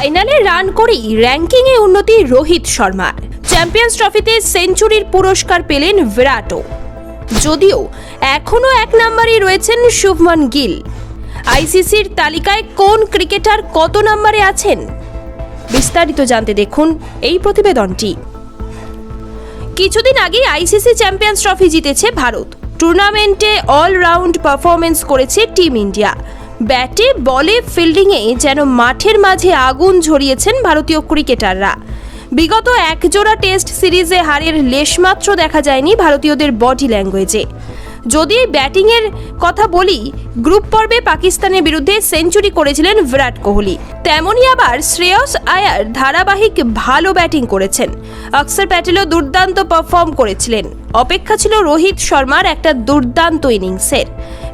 ফাইনালে রান করেই র্যাঙ্কিংয়ে উন্নতি রোহিত শর্মার। চ্যাম্পিয়ন্স ট্রফিতে সেঞ্চুরির পুরস্কার পেলেন বিরাটও। যদিও এখনও এক নম্বরেই রয়েছেন শুভমন গিল। আইসিসির তালিকায় কোন ক্রিকেটার কত নম্বরে আছেন? বিস্তারিত জানতে দেখুন এই প্রতিবেদনটি। কিছুদিন আগে আইসিসি চ্যাম্পিয়ন্স ট্রফি জিতেছে ভারত। টুর্নামেন্টে অলরাউন্ড পারফরমেন্স করেছে টিম ইন্ডিয়া। ব্যাটে, বলে, ফিল্ডিংয়ে যেন মাঠের মাঝে আগুন ঝরিয়েছেন ভারতীয় ক্রিকেটাররা। বিগত একজোড়া টেস্ট সিরিজে হারের লেশমাত্র দেখা যায়নি ভারতীয়দের বডি ল্যাঙ্গুয়েজে। যদি ব্যাটিংয়ের কথা বলি, গ্রুপ পর্বে পাকিস্তানের বিরুদ্ধে সেঞ্চুরি করেছিলেন বিরাট কোহলি। তেমনই আবার শ্রেয়স আয়ার ধারাবাহিক ভালো ব্যাটিং করেছেন। অক্সর প্যাটেলও দুর্দান্ত পারফর্ম করেছিলেন। অপেক্ষা ছিল রোহিত শর্মার একটা দুর্দান্ত ইনিংসের।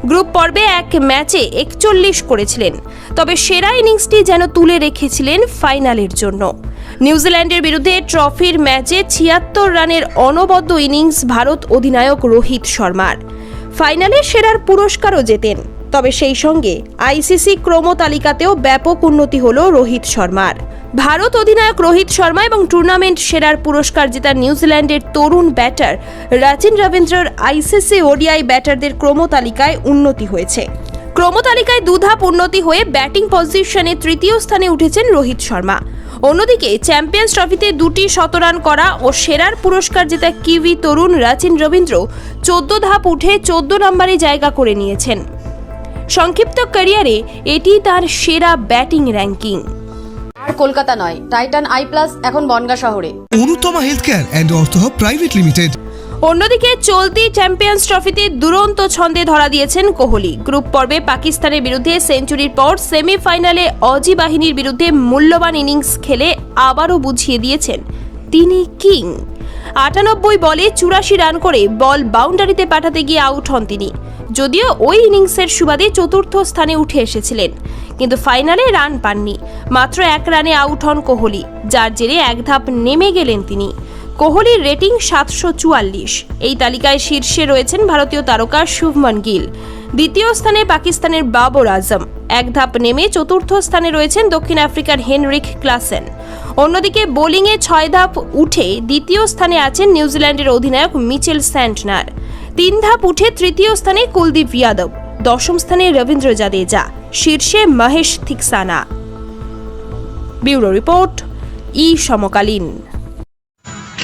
গ্রুপ পর্বে এক ম্যাচে একচল্লিশ করেছিলেন। তবে সেরা ইনিংসটি যেন তুলে রেখেছিলেন ফাইনালের জন্য। নিউজিল্যান্ডের বিরুদ্ধে ট্রফির ম্যাচে ছিয়াত্তর রানের অনবদ্য ইনিংস ভারত অধিনায়ক রোহিত শর্মার। ফাইনালে সেরার পুরস্কারও জেতেন। তবে সেই সঙ্গে আইসিসি ক্রম তালিকাতেও ব্যাপক উন্নতি হল রোহিত শর্মার। ভারত অধিনায়ক রোহিত শর্মা এবং টুর্নামেন্ট সেরার পুরস্কার জেতা নিউজিল্যান্ডের তরুণ ব্যাটার রাচিন রবীন্দ্রর আইসিসি ওডিআই ব্যাটারদের ক্রম তালিকায় উন্নতি হয়েছে। ক্রমতালিকায় দুধাপ উন্নতি হয়ে ব্যাটিং পজিশনে তৃতীয় স্থানে উঠেছেন রোহিত শর্মা। অন্যদিকে চ্যাম্পিয়ন্স ট্রফিতে দুটি শতরান করা ও সেরার পুরস্কার জেতা কিউই তরুণ রাচিন রবীন্দ্র চোদ্দ ধাপ উঠে চোদ্দ নম্বরে জায়গা করে নিয়েছেন। সংক্ষিপ্ত ক্যারিয়ারে এটি তার সেরা ব্যাটিং র্যাঙ্কিং। আর কলকাতা নয় টাইটান আই প্লাস এখন বনগা শহরে। Anutama health care and ortho private limited. অন্যদিকে চলতি চ্যাম্পিয়ন্স ট্রফিতে দুরন্ত ছন্দে ধরা দিয়েছেন কোহলি। গ্রুপ পর্বে পাকিস্তানের বিরুদ্ধে সেঞ্চুরির পর সেমিফাইনালে অজি বাহিনীর বিরুদ্ধে মূল্যবান ইনিংস খেলে আবারও বুঝিয়ে দিয়েছেন তিনি কিং। আটানব্বই বলে চুরাশি রান করে বল বাউন্ডারিতে পাঠাতে গিয়ে আউট হন তিনি। যদিও ওই ইনিংসের সুবাদে চতুর্থ স্থানে উঠে এসেছিলেন, কিন্তু ফাইনালে রান পাননি। মাত্র এক রানে আউট হন কোহলি, যার জেরে এক ধাপ নেমে গেলেন তিনি। কোহলির রেটিং সাতশো চুয়াল্লিশ। এই তালিকায় শীর্ষে রয়েছেন ভারতীয় তারকা শুভমন গিল। দ্বিতীয় স্থানে পাকিস্তানের বাবর আজম। এক ধাপ নেমে চতুর্থ স্থানে রয়েছেন দক্ষিণ আফ্রিকার হেনরিক ক্লাসেন। অন্যদিকে বোলিংয়ে ছয় ধাপ উঠে দ্বিতীয় স্থানে আছেন নিউজিল্যান্ডের অধিনায়ক মিচেল স্যান্টনার। তিন ধাপ উঠে তৃতীয় স্থানে কুলদীপ যাদব। দশম স্থানে রবীন্দ্র জাদেজা। শীর্ষে মহেশ থিকসানা। ব্যুরো রিপোর্ট, ই সমকালীন।